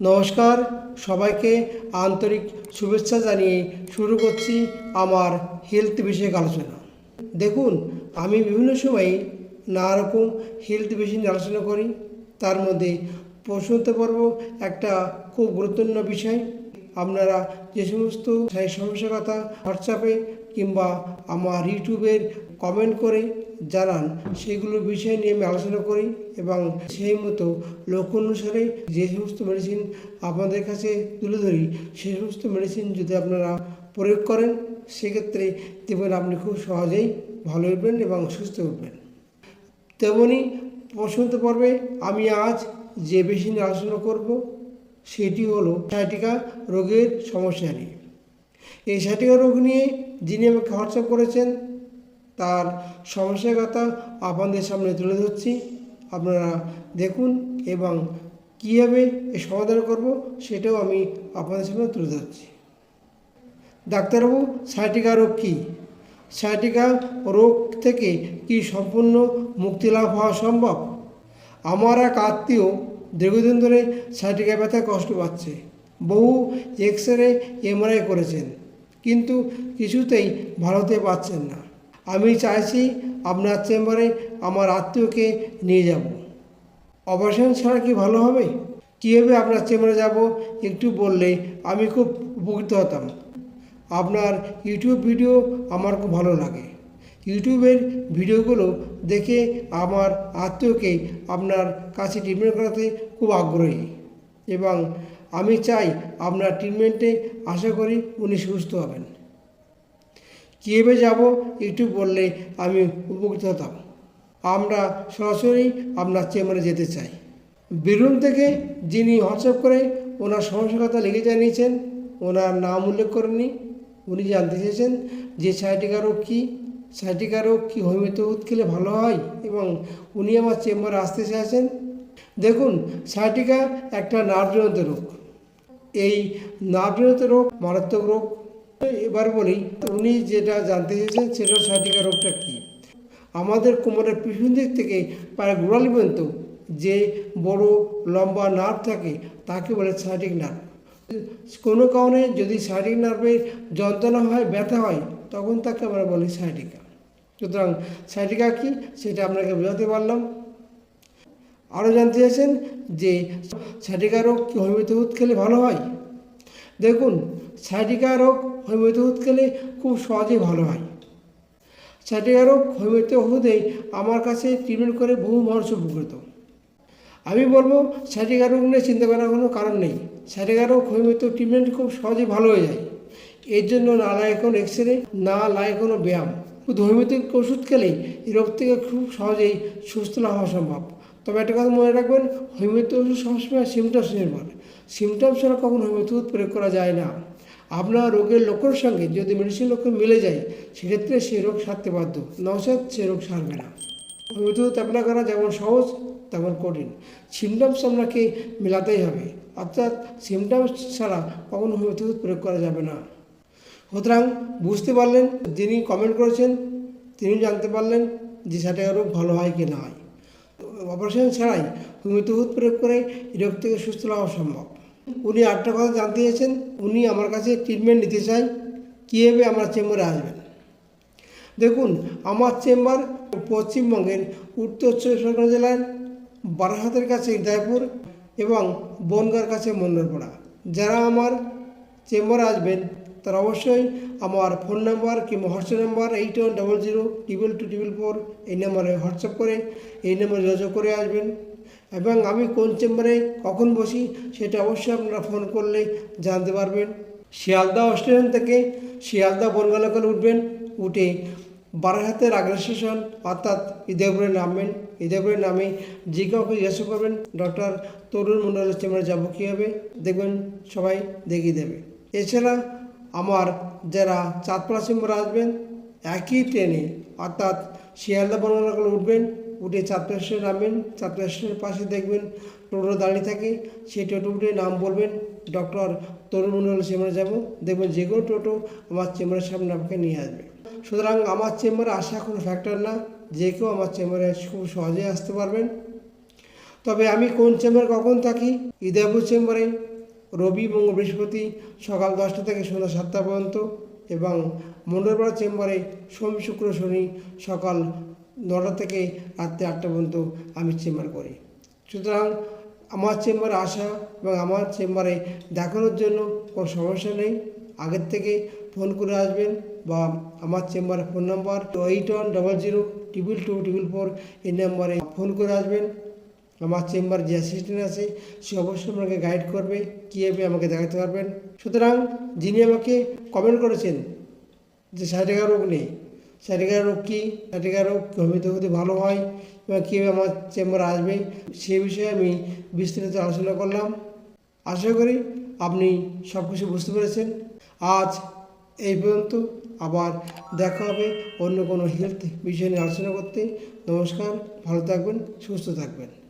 নমস্কার, সবাইকে আন্তরিক শুভেচ্ছা জানিয়ে শুরু করছি আমার হেলথ বিষয়ক আলোচনা। দেখুন, আমি বিভিন্ন সময়ে নানা রকম হেলথ বিষয় নিয়ে আলোচনা করি। তার মধ্যে প্রশ্নোত্তর পর্ব একটা খুব গুরুত্বপূর্ণ বিষয়। আপনারা যে সমস্ত সমস্যার কথা হোয়াটসঅ্যাপে কিংবা আমার ইউটিউবের কমেন্ট করে জানান সেগুলোর বিষয় নিয়ে আমি আলোচনা করি এবং সেই মতো লক্ষ্য অনুসারে যে সমস্ত মেডিসিন আপনাদের কাছে তুলে ধরি সেই সমস্ত মেডিসিন যদি আপনারা প্রয়োগ করেন, সেক্ষেত্রে দেখবেন আপনি খুব সহজেই ভালো উঠবেন এবং সুস্থ উঠবেন তেমনি প্রশ্নোত্ত পর্বে আমি আজ যে বেশি নিয়ে আলোচনা করব সেটি হলো সাইটিকা রোগের সমস্যা নিয়ে এই সাইটিকা রোগ নিয়ে যিনি আমাকে হোয়াটসঅ্যাপ করেছেন, তার সমস্যার কথা আপনাদের সামনে তুলে ধরছি। আপনারা দেখুন এবং কীভাবে এর সমাধান করব সেটাও আমি আপনাদের সামনে তুলে ধরছি। ডাক্তারবাবু সাইটিকা রোগ কী? সাইটিকা রোগ থেকে কি সম্পূর্ণ মুক্তি লাভ হওয়া সম্ভব? আমার এক আত্মীয় দীর্ঘদিন ধরে সাইটিকা ব্যথায় কষ্ট পাচ্ছে। বহু এক্স রে এমআরআই করেছেন, কিন্তু কিছুতেই ভালো হতে পারছেন না। আমি চাইছি আপনার চেম্বারে আমার আত্মীয়কে নিয়ে যাব। অপারেশন ছাড়া কি ভালো হবে? কীভাবে আপনার চেম্বারে যাব একটু বললে আমি খুব উপকৃত হতাম। আপনার ইউটিউব ভিডিও আমার খুব ভালো লাগে। ইউটিউবের ভিডিওগুলো দেখে আমার আত্মীয়কে আপনার কাছে ট্রিটমেন্ট করাতে খুব আগ্রহী এবং আমি চাই আপনার ট্রিটমেন্টে আশা করি উনি সুস্থ হবেন। কীভাবে যাব একটু বললে আমি উপকৃত হতাম। আমরা সরাসরি আপনার চেম্বারে যেতে চাই। বীরভূম থেকে যিনি হোয়াটসঅ্যাপ করে ওনার সমস্যার কথা লিখে জানিয়েছেন, ওনার নাম উল্লেখ করেননি, উনি জানতে চেয়েছেন যে সাইটিকা রোগ কী সাইটিকা রোগ কী হোমিওতে খেলে ভালো হয় এবং উনি আমার চেম্বারে আসতে চাইছেন দেখুন সাইটিকা একটা নার্ভজনিত রোগ। এই নার্ভজনিত রোগ মারাত্মক রোগ। এবার বলি, উনি যেটা জানতে চেয়েছেন সেটা সাইটিকা রোগটা কী? আমাদের কোমরের পিছন দিক থেকে, প্রায় গোড়ালি পর্যন্ত যে বড় লম্বা নার্ভ থাকে, তাকে বলে সাইটিক নার্ভ। কোনো কারণে যদি সাইটিক নার্ভের যন্ত্রণা হয়, ব্যথা হয়, তখন তাকে আমরা বলি সাইটিকা সুতরাং সাইটিকা কী? সেটা আপনাকে বোঝাতে পারলাম। আরও জানতে চাইছেন যে সাইটিকা রোগ কি হোমিওপ্যাথি ওষুধ খেলে ভালো হয়? দেখুন সাইটিকা রোগ হোমিওপ্যাথি ওষুধ খেলে খুব সহজেই ভালো হয়। সাইটিকা রোগ হোমিওপ্যাথি ওষুধেই আমার কাছে ট্রিটমেন্ট করে বহু মানুষ উপকৃত। আমি বলব সাইটিকা রোগ নিয়ে চিন্তা করার কোনো কারণ নেই। সাইটিকা রোগ হোমিওপ্যাথি ট্রিটমেন্ট খুব সহজেই ভালো হয়ে যায়। এর জন্য না লাগে কোনো এক্স রে না লাগে কোনো ব্যায়াম। হোমিওপ্যাথিক ওষুধ খেলেই এই রোগ থেকে খুব সহজেই সুস্থ না হওয়া সম্ভব। তবে একটা কথা মনে রাখবেন হোমিওপ্যাথি ওষুধ সবসময় সিমটমস নির্ভর সিমটমস ছাড়া কখনো ওষুধ প্রয়োগ করা যায় না। আপনার রোগের লক্ষণের সঙ্গে যদি মেডিসিন লক্ষণ মিলে যায়, সেক্ষেত্রে সেই রোগ সারতে বাধ্য। নচেত সে রোগ সারবে না। ওষুধ অ্যাপ্লাই করা যেমন সহজ, তেমন কঠিন। সিমটমস আপনাকে মেলাতেই হবে। অর্থাৎ সিমটমস ছাড়া কখনো হোমিওপ্যাথি প্রয়োগ করা যাবে না। সুতরাং বুঝতে পারলেন যিনি কমেন্ট করেছেন, তিনি জানতে পারলেন যে সেটা রোগ ভালো হয় কি না হয় অপারেশন ছাড়াই হোমিওপ্যাথি প্রয়োগ করে রোগ থেকে সুস্থ হওয়া সম্ভব। উনি আটটা কথা জানতে চেয়েছেন, উনি আমার কাছে ট্রিটমেন্ট নিতে চাই, কীভাবে আমার চেম্বারে আসবেন? দেখুন, আমার চেম্বার পশ্চিমবঙ্গের উত্তর চব্বিশ পরগনা জেলার বারাসাতের কাছে হৃদয়পুর এবং বনগার কাছে মন্ডলপাড়া যারা আমার চেম্বারে আসবেন, তারা অবশ্যই আমার ফোন নাম্বার কিংবা WhatsApp number eight one double zero triple two triple four এই নাম্বারে হোয়াটসঅ্যাপ করে, এই নাম্বারে যোগাযোগ করে আসবেন। এবং আমি কোন চেম্বারে কখন বসি, সেটা অবশ্যই আপনারা ফোন করলে জানতে পারবেন। শিয়ালদা স্টেশন থেকে শিয়ালদা বনগালাকাল উঠবেন, উঠে বারাহাতের আগ্রা অর্থাৎ ইদয়পুরে নামবেন ইদয়পুরে নামে যে কাউকে জিজ্ঞাসা করবেন, ডক্টর তরুণ মণ্ডলের চেম্বারে যাব কীভাবে, দেখবেন সবাই দেখিয়ে দেবে। এছাড়া আমার যারা চাঁদপাড়া চেম্বারে আসবেন, একই ট্রেনে, অর্থাৎ শিয়ালদা বনগালাকাল উঠবেন, উঠে চাঁদপাড়া স্টেশনে নামবেন, চাঁদপাড়া স্টেশনের পাশে দেখবেন টোটো দাঁড়িয়ে থাকে, সেই টোটো উঠে নাম বলবেন, ডক্টর তরুণ মণ্ডলের চেম্বারে যাব, দেখবেন যে কোনো টোটো আমার চেম্বারের সামনে আমাকে নিয়ে আসবে। সুতরাং আমার চেম্বারে আসা কোনো ফ্যাক্টর না। যে কেউ আমার চেম্বারে খুব সহজেই আসতে পারবেন। তবে আমি কোন চেম্বারে কখন থাকি? ইদাপুর চেম্বারে, রবি, মঙ্গল বৃহস্পতি, সকাল দশটা থেকে সন্ধ্যা সাতটা পর্যন্ত এবং মণ্ডলপাড়া চেম্বারে সোম, শুক্র, শনি সকাল নটা থেকে রাত্রে আটটা পর্যন্ত আমি চেম্বার করি। সুতরাং আমার চেম্বারে আসা এবং আমার চেম্বারে দেখানোর জন্য কোনো সমস্যা নেই। আগের থেকে ফোন করে আসবেন বা আমার চেম্বারের phone number eight one double zero triple two triple four এই নাম্বারে ফোন করে আসবেন। আমার চেম্বার যে অ্যাসিস্ট্যান্ট আছে, সে অবশ্যই আপনাকে গাইড করবে কীভাবে আমাকে দেখাতে পারবেন। সুতরাং যিনি আমাকে কমেন্ট করেছেন যে সাইটিকা রোগ নেই সাইটিকা রোগ কী সাইটিকা রোগ হোমিওপ্যাথি ভালো হয় এবং কীভাবে আমার চেম্বারে আসবে, সে বিষয়ে আমি বিস্তারিত আলোচনা করলাম। আশা করি আপনি সব কিছু বুঝতে পেরেছেন। আজ এই পর্যন্ত। আবার দেখা হবে অন্য কোনো হেলথ বিষয় নিয়ে আলোচনা করতে। নমস্কার, ভালো থাকবেন, সুস্থ থাকবেন।